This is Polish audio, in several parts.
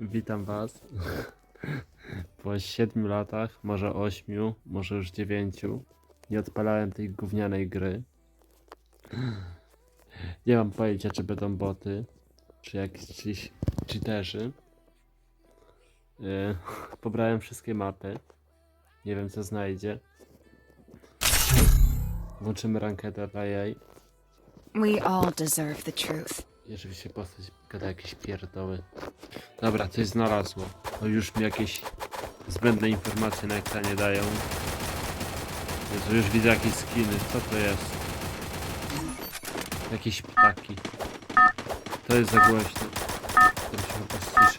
Witam Was. Po 7 latach, może 8, może już 9, nie odpalałem tej gównianej gry. Nie mam pojęcia, czy będą boty, czy jakiś cheaterzy. Yy, Pobrałem wszystkie mapy. Nie wiem, co znajdzie. Włączymy rankeda dla jej. We all deserve the truth. Jeżeli się postać gada jakieś pierdoły. Dobra, coś znalazło. No już mi jakieś zbędne informacje na ekranie dają. Jezu, już widzę jakieś skiny. Co to jest? Jakieś ptaki. To jest za głośno. To się chyba.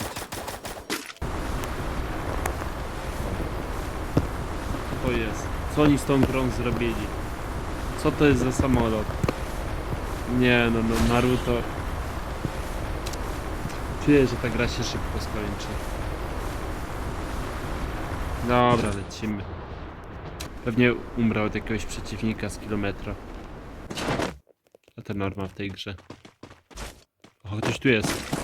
Co to jest? Co oni z tą grą zrobili? Co to jest za samolot? Nie, no, no Naruto. Czuję, że ta gra się szybko skończy. Dobra, lecimy. Pewnie umrę od jakiegoś przeciwnika z kilometra. A to norma w tej grze. O, ktoś tu jest.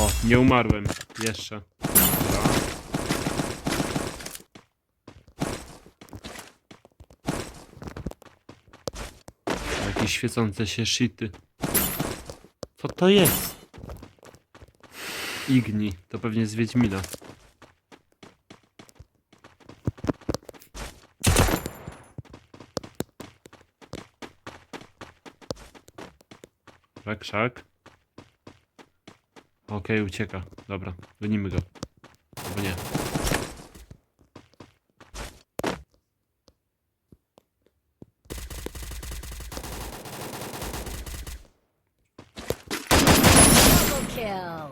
O, nie umarłem. Jeszcze. Dobra. Jakieś świecące się shity. Co to jest? Igni. To pewnie z Wiedźmina. Krzak, krzak. Okej, ucieka. Dobra, gonimy go. Albo nie. Kill.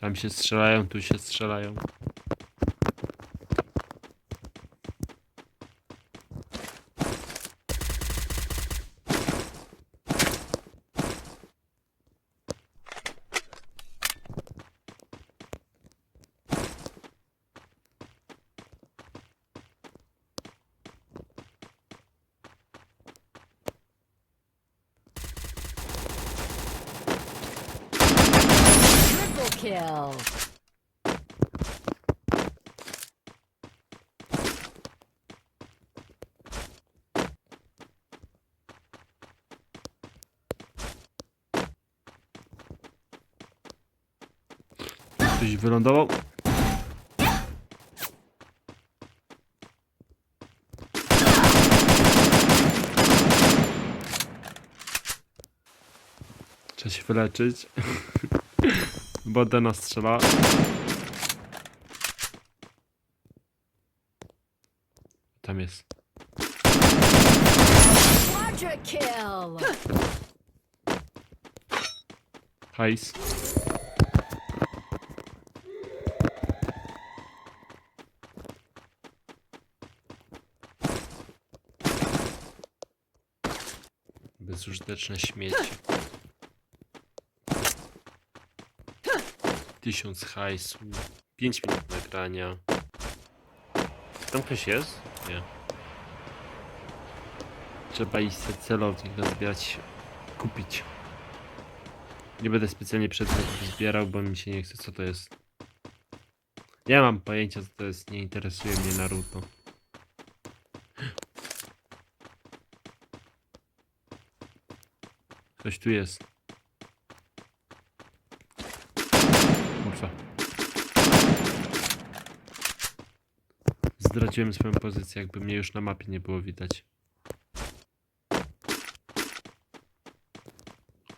Tam się strzelają, tu się strzelają. Triple kill. Ktoś wylądował. Trzeba się wyleczyć. Bo do nas strzela. Tam jest. Hajs. Bezużyteczne śmieci. Tysiąc hajsu. Pięć minut nagrania. Tam ktoś jest? Nie. Trzeba iść sobie celownik nazbierać, kupić. Nie będę specjalnie przedmiotów zbierał, bo mi się nie chce. Co to jest? Nie mam pojęcia, co to jest. Nie interesuje mnie Naruto. Ktoś tu jest. Kurwa. Zdradziłem swoją pozycję, jakby mnie już na mapie nie było widać.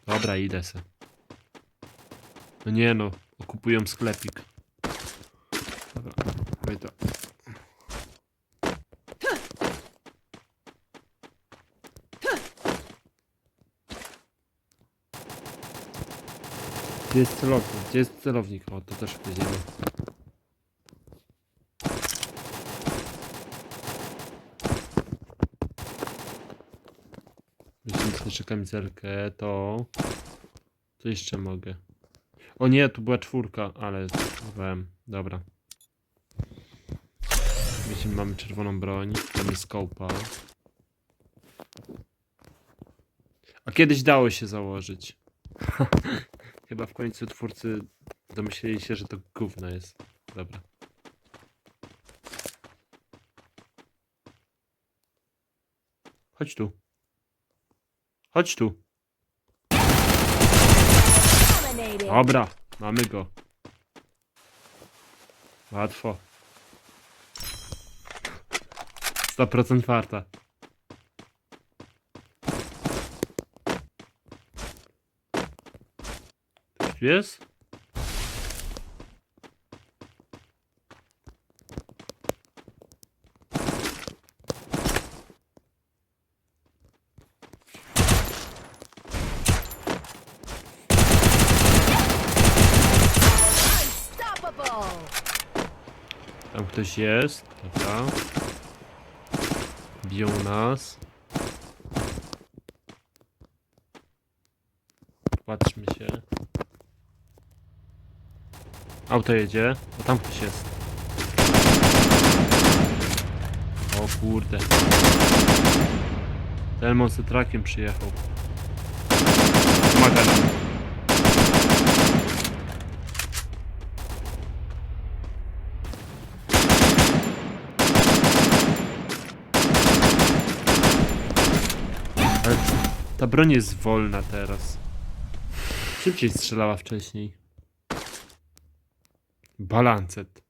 Dobra, idę se. No nie no, okupują sklepik. Dobra, wyjdę. Gdzie jest celownik? Gdzie jest celownik? O, to też wiedziemy. Jeśli jeszcze kamizelkę, to... Co jeszcze mogę? O nie, tu była czwórka, ale. Dobra. Widzimy, mamy czerwoną broń. Mamy skopa. A kiedyś dało się założyć. Chyba w końcu twórcy domyśleli się, że to gówno jest. Dobra. Chodź tu. Chodź tu. Dobra, mamy go. Łatwo. 100% farta. Tu. Tam ktoś jest. Dobra. Biją nas. Patrzmy się. Auto jedzie. O, tam ktoś jest. O kurde. Ten monster truckiem przyjechał. Pomaga nam. Ta broń jest wolna teraz. Szybciej strzelała wcześniej. Balancet.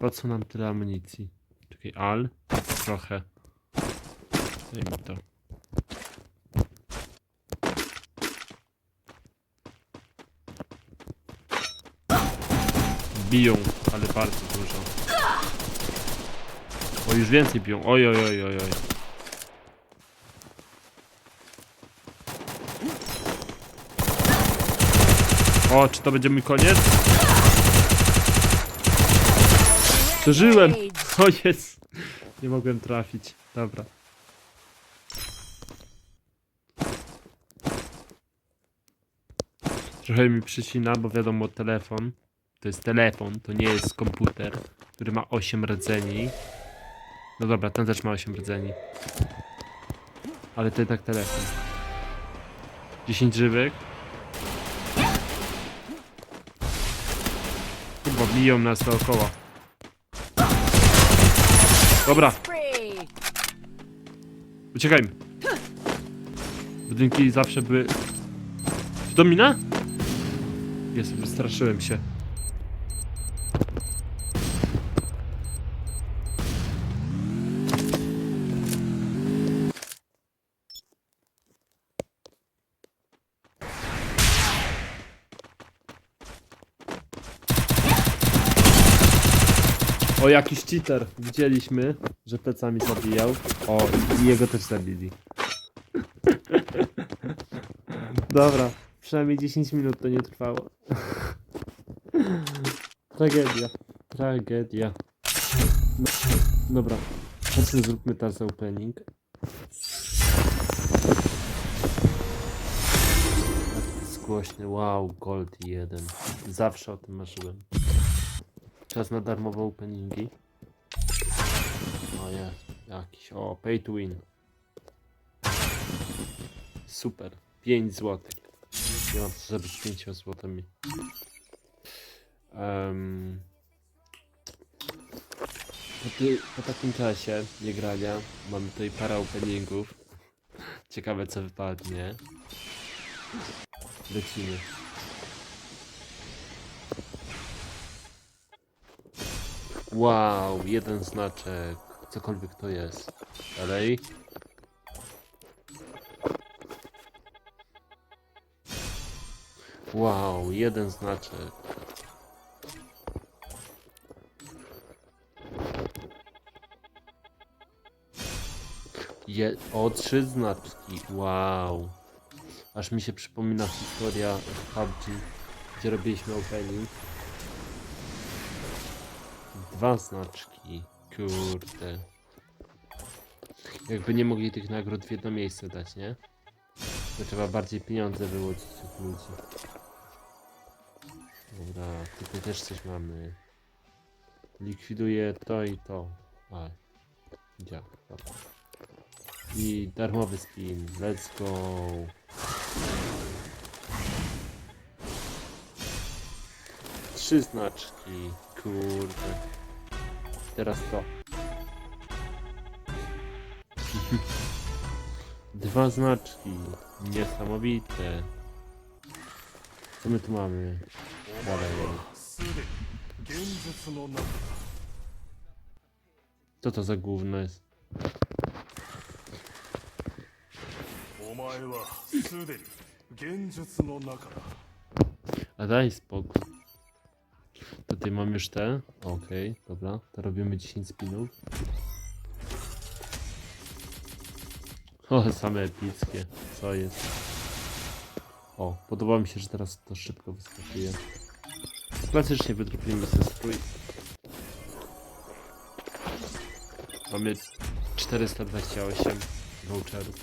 Po co nam tyle amunicji? Czekaj, al? Trochę. Daj mi to. Biją, ale bardzo dużo. O, już więcej biją. Oj, oj, oj, oj, oj. O, czy to będzie mój koniec? Przeżyłem! O jest! Nie mogłem trafić. Dobra. Trochę mi przycina, bo wiadomo, telefon. To jest telefon, to nie jest komputer, który ma 8 rdzeni. No dobra, ten też ma 8 rdzeni. Ale to jednak telefon. 10 żywek. Biją nas dookoła. Dobra, uciekajmy. Budynki zawsze były... To mina? Jest, wystraszyłem się. O, jakiś cheater. Widzieliśmy, że plecami zabijał. O, i jego też zabili. Dobra, przynajmniej 10 minut to nie trwało. Tragedia. Tragedia. No, dobra, chodźmy zróbmy teraz opening. Głośny. Wow, Gold 1. Zawsze o tym marzyłem. Czas na darmowe openingi. O jest, jakiś. O, pay to win. Super. 5 złotych. Nie mam co zrobić z 5 złotymi. Um, po, ty, po takim czasie nie grania mamy tutaj parę openingów. Ciekawe co wypadnie. Lecimy. Wow, jeden znaczek. Cokolwiek to jest. Dalej. Wow, jeden znaczek. Je o, trzy znaczki. Wow. Aż mi się przypomina historia w PUBG, gdzie robiliśmy opening. Dwa znaczki. Kurde. Jakby nie mogli tych nagród w jedno miejsce dać, nie? To trzeba bardziej pieniądze wyłudzić od ludzi. Dobra, tutaj też coś mamy. Likwiduję to i to. A, działa. I darmowy spin. Let's go. Trzy znaczki. Kurde. Teraz to. Dwa znaczki. Niesamowite. Co my tu mamy? Dalej. Co to za gówno jest? A daj spokój. Tutaj mam już te. Okej, dobra. To robimy 10 spinów. O, same epickie. Co jest? O, podoba mi się, że teraz to szybko wyskakuje. Klasycznie wydrupimy sobie strój. Mamy 428 voucherów.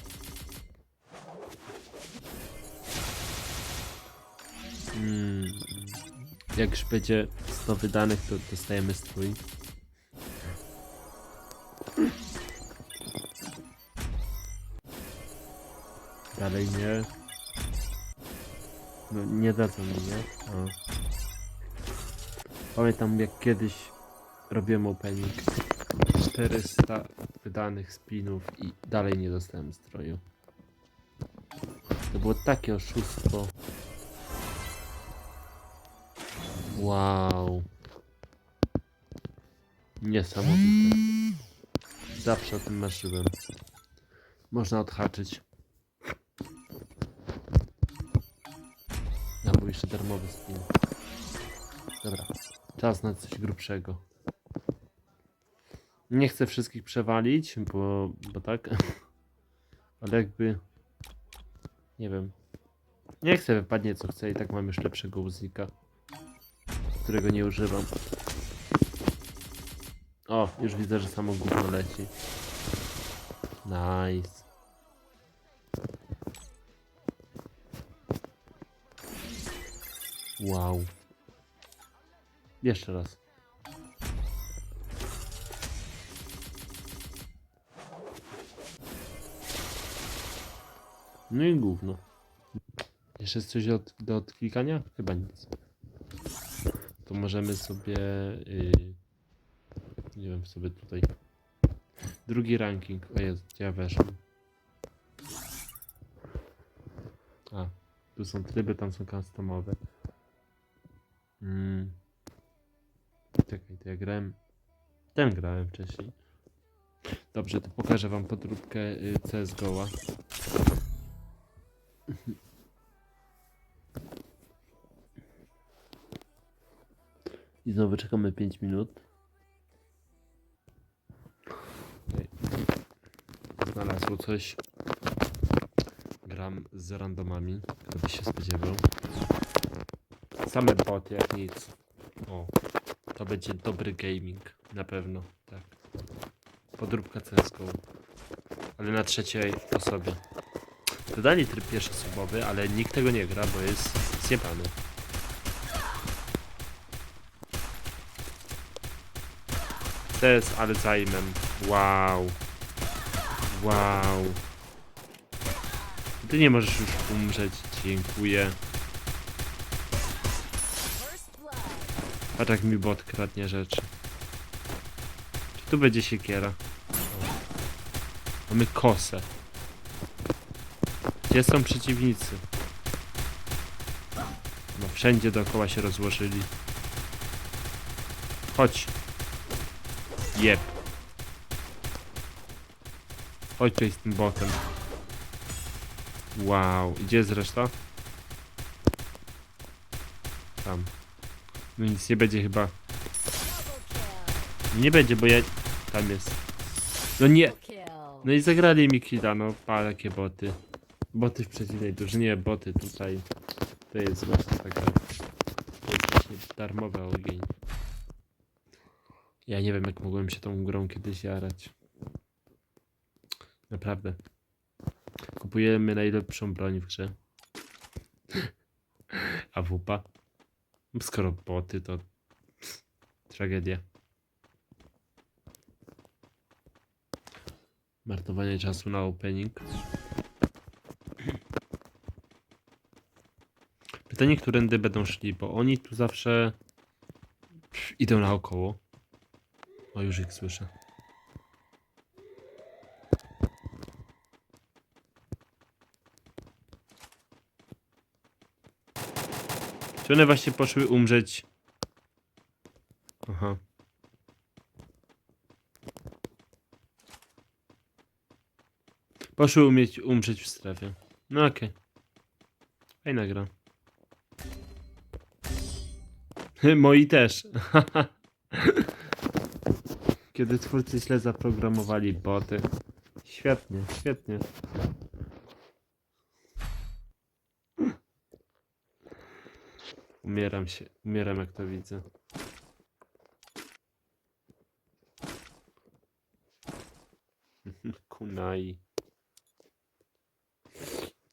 Mm. Jak już będzie 100 wydanych, to dostajemy strój. Dalej nie. No nie dadzą mi, nie? O. Pamiętam jak kiedyś robiłem opening 400 wydanych spinów i dalej nie dostałem stroju. To było takie oszustwo. Wow. Niesamowite. Zawsze o tym marzyłem. Można odhaczyć. Ja był jeszcze darmowy spin. Dobra. Czas na coś grubszego. Nie chcę wszystkich przewalić, bo, bo tak. Ale jakby... Nie wiem. Nie chcę wypadnie co chcę i tak mam już lepszego uzika którego nie używam. O, już widzę, że samo gówno leci. Nice. Wow. Jeszcze raz. No i gówno. Jeszcze jest coś do, odklikania? Chyba nic to możemy sobie yy, nie wiem sobie tutaj drugi ranking. O gdzie ja weszłem? A tu są tryby tam są customowe. Mm. czekaj to ja grałem ten grałem wcześniej. Dobrze to pokażę wam podróbkę yy, CSGO'a I znowu czekamy 5 minut. Znalazło coś. Gram z randomami, kto by się spodziewał. Same boty, jak nic. O, to będzie dobry gaming, na pewno, tak. Podróbka CSGO. Ale na trzeciej osobie. Dodali tryb pierwszosobowy, ale nikt tego nie gra, bo jest zjebany. To jest Alzheimer. Wow. Wow. Ty nie możesz już umrzeć. Dziękuję. Patrz jak mi bot kradnie rzeczy. Czy tu będzie siekiera? Mamy kosę. Gdzie są przeciwnicy? No wszędzie dookoła się rozłożyli. Chodź. Jeb. Chodź tutaj z tym botem. Wow. Gdzie jest reszta? Tam. No nic nie będzie chyba. Nie będzie, bo ja... Tam jest. No nie! No i zagrali mi killa, no pa, jakie boty. Boty w przeciwnej drużynie, boty tutaj. To jest właśnie taka... To jest właśnie darmowy ogień. Ja nie wiem, jak mogłem się tą grą kiedyś jarać. Naprawdę. Kupujemy najlepszą broń w grze. A wupa? Skoro boty, to tragedia. Marnowanie czasu na opening. Pytanie, którędy będą szli, bo oni tu zawsze idą naokoło. O, już ich słyszę. Czy one właśnie poszły umrzeć? Aha. Poszły umieć umrzeć w strefie. No okej. Fajna gra. Moi też. Kiedy twórcy źle zaprogramowali boty. Świetnie, świetnie. Umieram się, umieram jak to widzę. Kunai.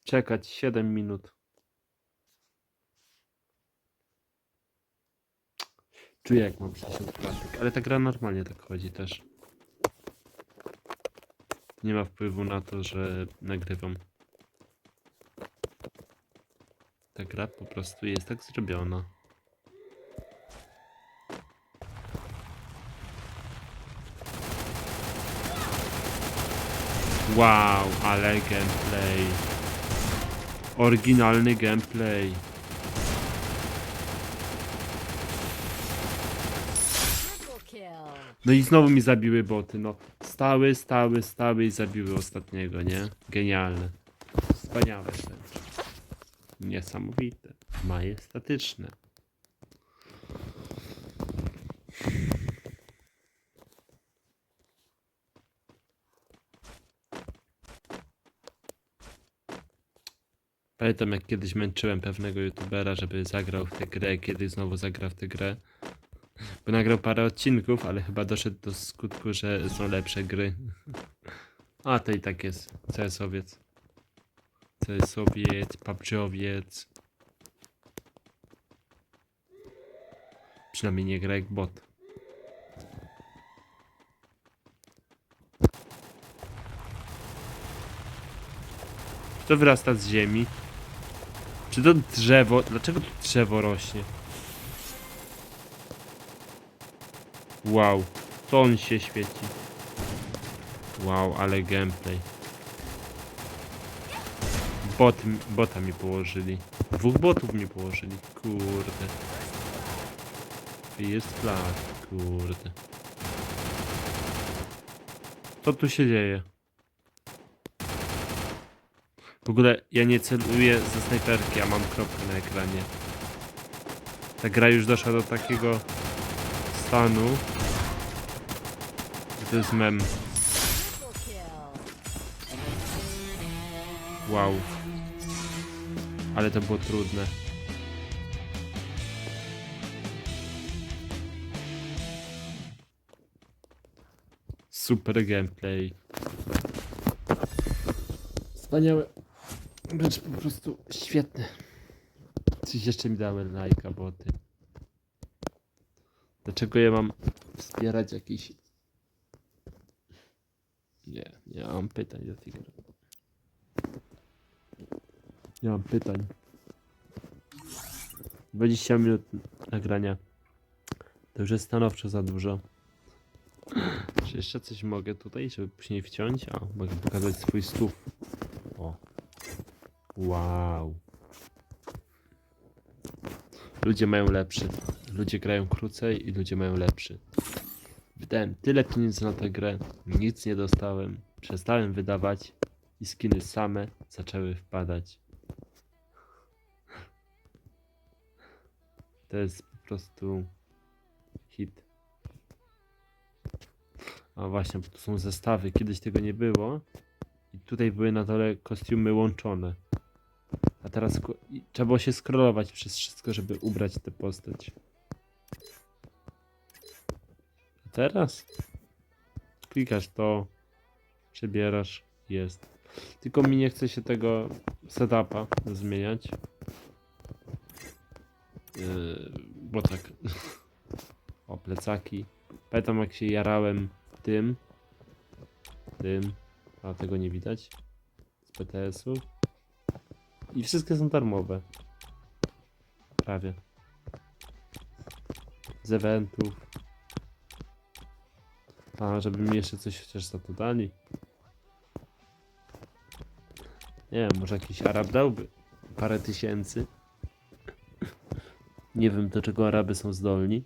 Czekać 7 minut. Czuję jak mam 60 klatek, ale ta gra normalnie tak chodzi też. Nie ma wpływu na to, że nagrywam. Ta gra po prostu jest tak zrobiona. Wow, ale gameplay. Oryginalny gameplay. Triple kill. No i znowu mi zabiły boty, no. Stały, stały, stały i zabiły ostatniego, nie? Genialne. Wspaniałe wręcz. Niesamowite. Majestatyczne. Pamiętam jak kiedyś męczyłem pewnego youtubera, żeby zagrał w tę grę, kiedy znowu zagra w tę grę. Bo nagrał parę odcinków, ale chyba doszedł do skutku, że są lepsze gry. A to i tak jest. CS-owiec. CS-owiec, PUBG-owiec. Przynajmniej nie gra jak bot. To wyrasta z ziemi? Czy to drzewo? Dlaczego to drzewo rośnie? Wow, to on się świeci. Wow, ale gameplay. Bot, bota mi położyli. Dwóch botów mi położyli. Kurde. Jest flag. Kurde. Co tu się dzieje? W ogóle ja nie celuję ze snajperki, a mam kropkę na ekranie. Ta gra już doszła do takiego stanu. jest mem. Wow. Ale to było trudne. Super gameplay. Wspaniałe. Rzecz po prostu świetne. Coś jeszcze mi dały lajka, boty. Dlaczego ja mam wspierać jakiś... Nie, nie mam pytań do tej gry. Nie mam pytań. 20 minut nagrania. To już jest stanowczo za dużo. Czy jeszcze coś mogę tutaj, żeby później wciąć? A, mogę pokazać swój stów. O. Wow. Ludzie mają lepszy. Ludzie grają krócej i ludzie mają lepszy. Wydałem tyle pieniędzy na tę grę, nic nie dostałem. Przestałem wydawać i skiny same zaczęły wpadać. To jest po prostu hit. A właśnie, bo tu są zestawy. Kiedyś tego nie było. I tutaj były na dole kostiumy łączone. A teraz trzeba było się scrollować przez wszystko, żeby ubrać tę postać. Teraz klikasz to, przebierasz, jest. Tylko mi nie chce się tego setupa zmieniać. Yy, O tak. O, plecaki. Pamiętam jak się jarałem tym. Tym. A tego nie widać. Z PTS-u. I wszystkie są darmowe. Prawie. Z eventów. A, żeby mi jeszcze coś chociaż za to dali. Nie wiem, może jakiś Arab dałby parę tysięcy. Nie wiem do czego Araby są zdolni.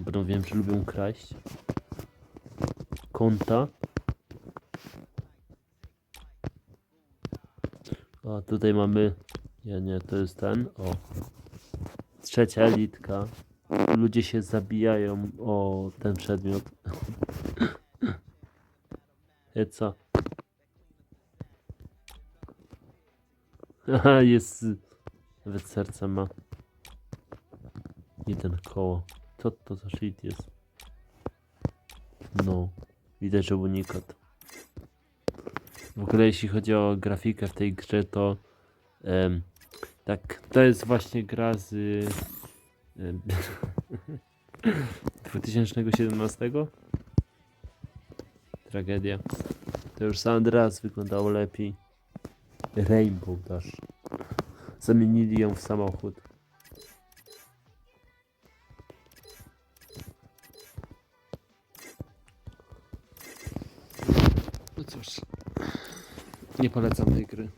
Bo wiem, że lubią kraść. Konta. A tutaj mamy. Nie, nie, to jest ten. O. Trzecia elitka. Ludzie się zabijają o ten przedmiot. Aha, jest. Nawet serce ma. Jeden koło. Co to za shit jest? No. Widać, że unikat. W ogóle jeśli chodzi o grafikę w tej grze, to tak, to jest właśnie gra z em, 2017? Tragedia. To już San Andreas wyglądało lepiej. Rainbow Dash. Zamienili ją w samochód. No cóż. Nie polecam tej gry.